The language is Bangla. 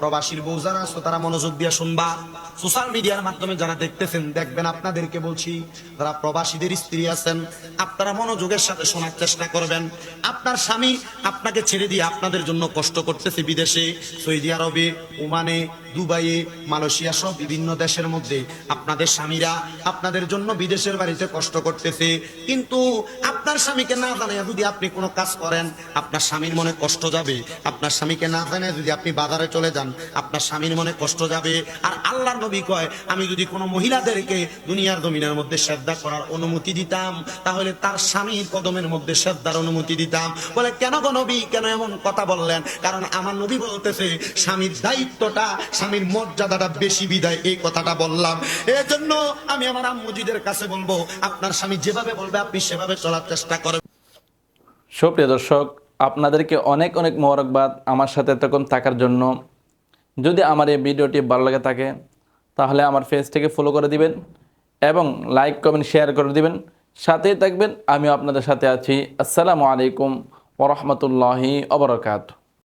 প্রবাসীর বউ যারা আছো, তারা মনোযোগ দিয়ে শুনবা। সোশ্যাল মিডিয়ার মাধ্যমে যারা দেখতেছেন, দেখবেন আপনাদেরকে বলছি, যারা প্রবাসীদের স্ত্রী আছেন, আপনারা মনোযোগের সাথে শোনার চেষ্টা করবেন। আপনার স্বামী আপনাকে ছেড়ে দিয়ে আপনাদের জন্য কষ্ট করতেছে বিদেশে, সৌদি আরবে, ওমানে, দুবাইয়ে, মালয়েশিয়া সহ বিভিন্ন দেশের মধ্যে। আপনাদের স্বামীরা আপনাদের জন্য বিদেশের বাড়িতে কষ্ট করতেছে। কিন্তু আপনার স্বামীকে না জানায় যদি আপনি কোনো কাজ করেন, আপনার স্বামীর মনে কষ্ট যাবে। আপনার স্বামীকে না জানায় যদি আপনি বাজারে চলে যান আপনার স্বামীর মনে কষ্ট যাবে। আর আল্লাহর নবী কয়, আমি যদি কোনো মহিলাদেরকে দুনিয়ার জমিনের মধ্যে শ্রদ্ধা করার অনুমতি দিতাম, তাহলে তার স্বামীর কদমের মধ্যে শ্রদ্ধার অনুমতি দিতাম। বলে, কেন গো নবী? কেন এমন কথা বললেন? কারণ আমার নবী বলতেছে, স্বামীর দায়িত্বটা, স্বামীর মর্যাদাটা বেশি বিদায়, এই কথাটা বললাম। এই জন্য আমি আমার আম্মুজিদের কাছে বলব, আপনার স্বামী যেভাবে বলবে, আপনি সেভাবে চলার চেষ্টা করবেন সুপ্রিয় দর্শক, আপনাদেরকে অনেক অনেক মোবারকবাদ আমার সাথে এতক্ষণ থাকার জন্য। যদি আমার এই ভিডিওটি ভালো লাগে থাকে, তাহলে আমার পেজটিকে ফলো করে দিবেন এবং লাইক কমেন্ট শেয়ার করে দিবেন। সাথেই থাকবেন আমি আপনাদের সাথে আছি। আসসালামু আলাইকুম ওরহমতুল্লাহি অবরকাত